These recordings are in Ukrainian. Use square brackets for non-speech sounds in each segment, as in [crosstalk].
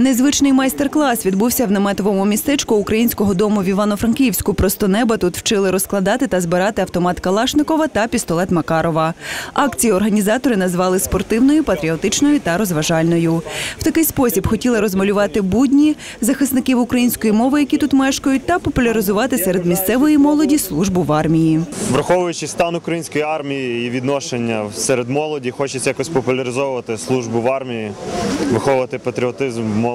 Незвичний майстер-клас відбувся в наметовому містечку українського дому в Івано-Франківську. Просто неба тут вчили розкладати та збирати автомат Калашникова та пістолет Макарова. Акцію організатори назвали спортивною, патріотичною та розважальною. В такий спосіб хотіли розмалювати будні захисників української мови, які тут мешкають, та популяризувати серед місцевої молоді службу в армії. Враховуючи стан української армії і відношення серед молоді, хочеться якось популяризовувати службу в армії, виховувати патріотизм в молоді.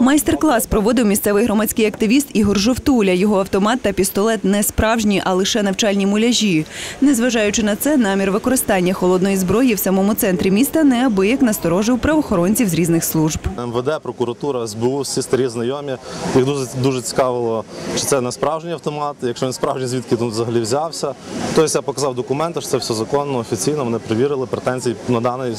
Майстер-клас проводив місцевий громадський активіст Ігор Жовтуля. Його автомат та пістолет не справжні, а лише навчальні муляжі. Незважаючи на це, намір використання холодної зброї в самому центрі міста неабияк насторожив правоохоронців з різних служб. МВД, прокуратура, СБУ, всі старі знайомі. Їх дуже дуже цікавило, чи це не справжній автомат. Якщо він справжній, звідки він взагалі взявся. Тобто я показав документи, що це все законно, офіційно. Вони перевірили. Претензій на даний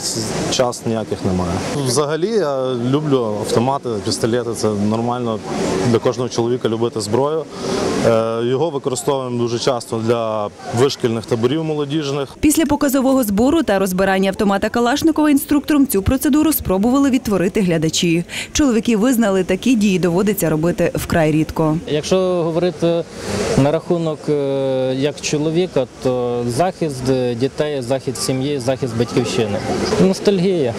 час ніяких немає. Взагалі я люблю автомати, пістолети. Це нормально для кожного чоловіка любити зброю. Е, Його використовуємо дуже часто для вишкільних таборів молодіжних. Після показового збору та розбирання автомата Калашникова інструктором цю процедуру спробували відтворити глядачі. Чоловіки визнали, такі дії доводиться робити вкрай рідко. Якщо говорити на рахунок е, як чоловіка, то захист дітей, захист сім'ї, захист батьківщини. Ностальгія.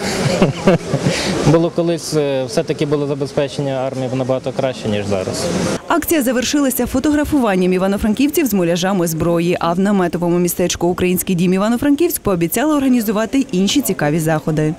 [laughs] Було колись е, все-таки було забезпечення армії набагато краще, ніж зараз. Акція завершилася фотографуванням івано-франківців з муляжами зброї. А в наметовому містечку Український дім Івано-Франківськ пообіцяли організувати інші цікаві заходи.